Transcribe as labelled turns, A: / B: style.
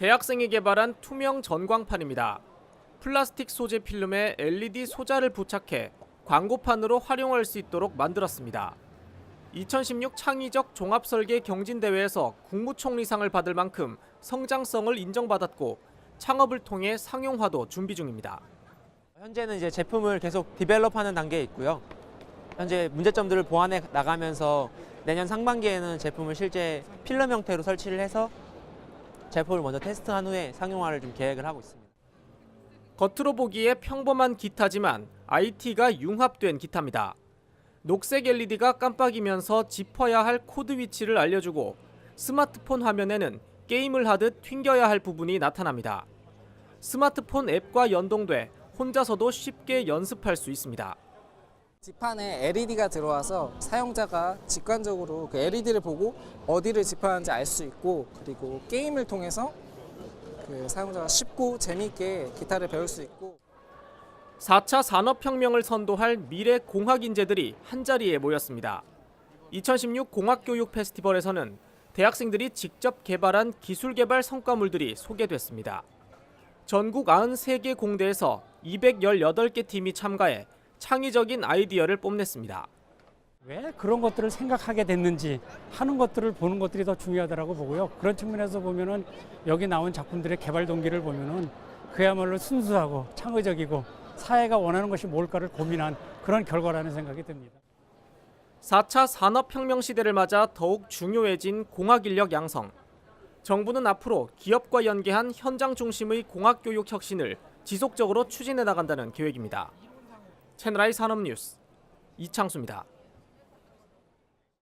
A: 대학생이 개발한 투명 전광판입니다. 플라스틱 소재 필름에 LED 소자를 부착해 광고판으로 활용할 수 있도록 만들었습니다. 2016 창의적 종합설계 경진대회에서 국무총리상을 받을 만큼 성장성을 인정받았고 창업을 통해 상용화도 준비 중입니다.
B: 현재는 이제 제품을 계속 디벨롭하는 단계에 있고요. 현재 문제점들을 보완해 나가면서 내년 상반기에는 제품을 실제 필름 형태로 설치를 해서 제품을 먼저 테스트한 후에 상용화를 좀 계획을 하고 있습니다.
A: 겉으로 보기에 평범한 기타지만 IT가 융합된 기타입니다. 녹색 LED가 깜빡이면서 짚어야 할 코드 위치를 알려주고 스마트폰 화면에는 게임을 하듯 튕겨야 할 부분이 나타납니다. 스마트폰 앱과 연동돼 혼자서도 쉽게 연습할 수 있습니다.
C: 지판에 LED가 들어와서 사용자가 직관적으로 그 LED를 보고 어디를 짚어야하는지 알 수 있고 그리고 게임을 통해서 그 사용자가 쉽고 재미있게 기타를 배울 수 있고
A: 4차 산업혁명을 선도할 미래 공학 인재들이 한자리에 모였습니다. 2016 공학교육 페스티벌에서는 대학생들이 직접 개발한 기술 개발 성과물들이 소개됐습니다. 전국 93개 공대에서 218개 팀이 참가해 창의적인 아이디어를 뽐냈습니다.
D: 왜 그런 것들을 생각하게 됐는지 하는 것들을 보는 것들이 더 중요하다고 보고요. 그런 측면에서 보면은 여기 나온 작품들의 개발 동기를 보면은 그야말로 순수하고 창의적이고 사회가 원하는 것이 뭘까를 고민한 그런 결과라는 생각이 듭니다.
A: 4차 산업혁명 시대를 맞아 더욱 중요해진 공학 인력 양성. 정부는 앞으로 기업과 연계한 현장 중심의 공학 교육 혁신을 지속적으로 추진해 나간다는 계획입니다. 채널I 산업뉴스 이창수입니다.